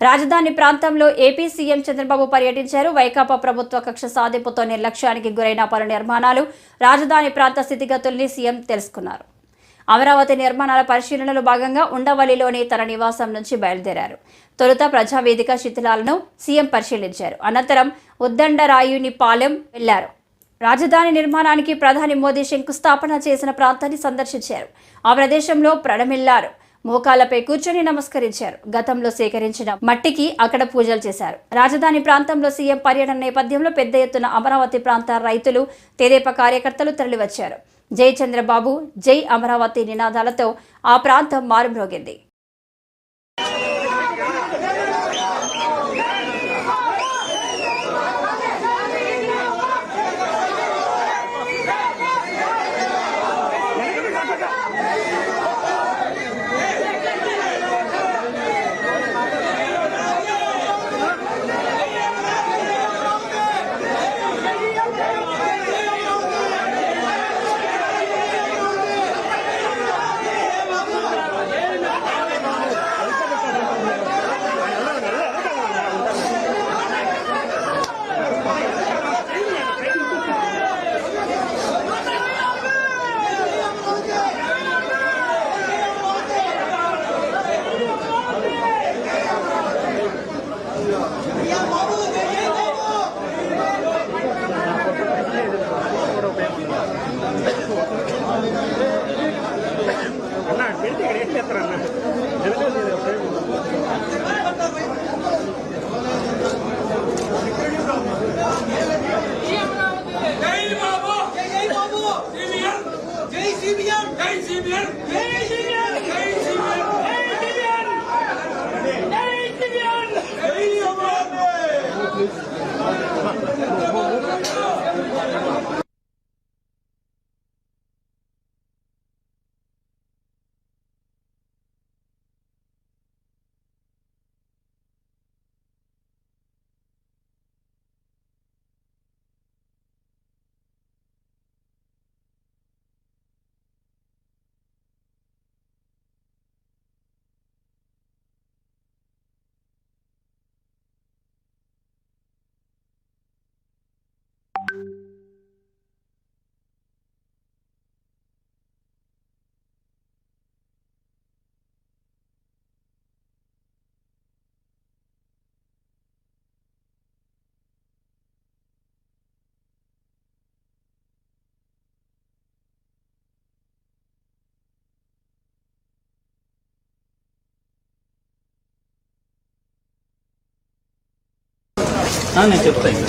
రాజధాని ప్రాంతంలో AP CM Chandrababu పర్యటించారు. వైకాపా ప్రభుత్వ కక్ష సాధింపుతో నిర్లక్ష్యానికి గురైన పలు నిర్మాణాలు రాజధాని ప్రాంత స్థితిగతుల్ని సీఎం తెలుసుకున్నారు. అమరావతి నిర్మాణాల పరిశీలనలో భాగంగా ఉండవల్లిలోని తన నివాసం నుంచి బయలుదేరారు. తొలుత ప్రజావేదిక శిథిలాలను సీఎం పరిశీలించారు. అనంతరం ఉద్దండరాయుని పాలెం వెళ్ళారు. రాజధాని నిర్మాణానికి ప్రధాని మోదీ శంకుస్థాపన చేసిన ప్రాంతాన్ని సందర్శించారు. ఆ ప్రదేశంలో ప్రణమిల్లారు. మోకాళ్ళపై కూర్చొని నమస్కరించారు. గతంలో సేకరించిన మట్టికి అక్కడ పూజలు చేశారు. రాజధాని ప్రాంతంలో సీఎం పర్యటన నేపథ్యంలో పెద్ద ఎత్తున అమరావతి ప్రాంత రైతులు తెదేపా కార్యకర్తలు తరలివచ్చారు. జై చంద్రబాబు జై అమరావతి నినాదాలతో ఆ ప్రాంతం మారుమ్రోగింది. జై సిబిఎం జై బాబు సిబిఎన్ జై సిబిఎం జై సిబిఎన్ జై సిబిఎన్ జై సిబిఎన్ జై సిబిఎన్ జై సిబిఎన్ జై అమరావతి నేను చెప్తాను